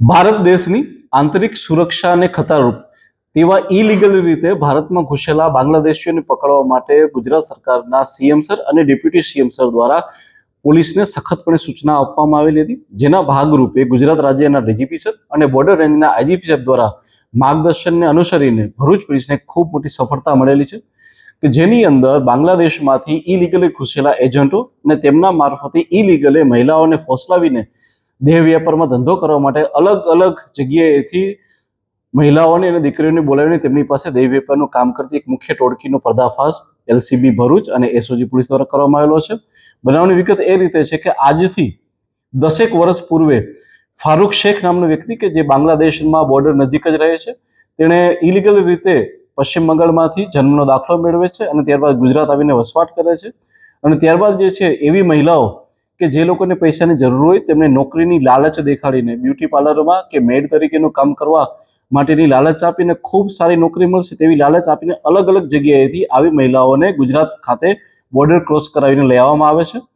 ભારત દેશની આંતરિક સુરક્ષાને ખતરારૂપ તેવા ઇલીગલ રીતે ભારતમાં ઘૂસેલા બાંગ્લાદેશીઓને પકડવા માટે ગુજરાત સરકારના સીએમ સર અને ડેપ્યુટી સીએમ સર દ્વારા પોલીસને સખતપણે સૂચના આપવામાં આવેલી હતી, જેના ભાગરૂપે ગુજરાત રાજ્યના ડીજીપી સર અને બોર્ડર રેન્જના આઈજીપી સાહેબ દ્વારા માર્ગદર્શનને અનુસરીને ભરૂચ પોલીસને ખૂબ મોટી સફળતા મળેલી છે કે જેની અંદર બાંગ્લાદેશમાંથી ઇલીગલી ઘૂસેલા એજન્ટો અને તેમના મારફતે ઇલીગલે મહિલાઓને ફોસલાવીને દેહ વ્યાપારમાં ધંધો કરવા માટે અલગ અલગ જગ્યાએથી મહિલાઓને અને દીકરીઓને બોલાવીને તેમની પાસે દેહ વેપારનું કામ કરતી એક મુખ્ય ટોળકીનો પર્દાફાશ એલસીબી ભરૂચ અને એસઓજી પોલીસ દ્વારા કરવામાં આવેલો છે. બનાવની વિગત એ રીતે છે કે આજથી દસેક વર્ષ પૂર્વે ફારૂક શેખ નામનો વ્યક્તિ કે જે બાંગ્લાદેશમાં બોર્ડર નજીક જ રહે છે. તેણે ઇલીગલ રીતે પશ્ચિમ બંગાળમાંથી જન્મનો દાખલો મેળવે છે અને ત્યારબાદ ગુજરાત આવીને વસવાટ કરે છે. અને ત્યારબાદ જે છે એવી મહિલાઓ કે જે લોકોને પૈસાની જરૂર હોય તેમને નોકરીની લાલચ દેખાડીને બ્યુટી પાર્લરમાં કે મેડ તરીકેનું કામ કરવા માટેની લાલચ આપીને ખૂબ સારી નોકરી મળશે તેવી લાલચ આપીને અલગ અલગ જગ્યાએથી આવી મહિલાઓને ગુજરાત ખાતે બોર્ડર ક્રોસ કરાવીને લઈ આવવામાં આવે છે.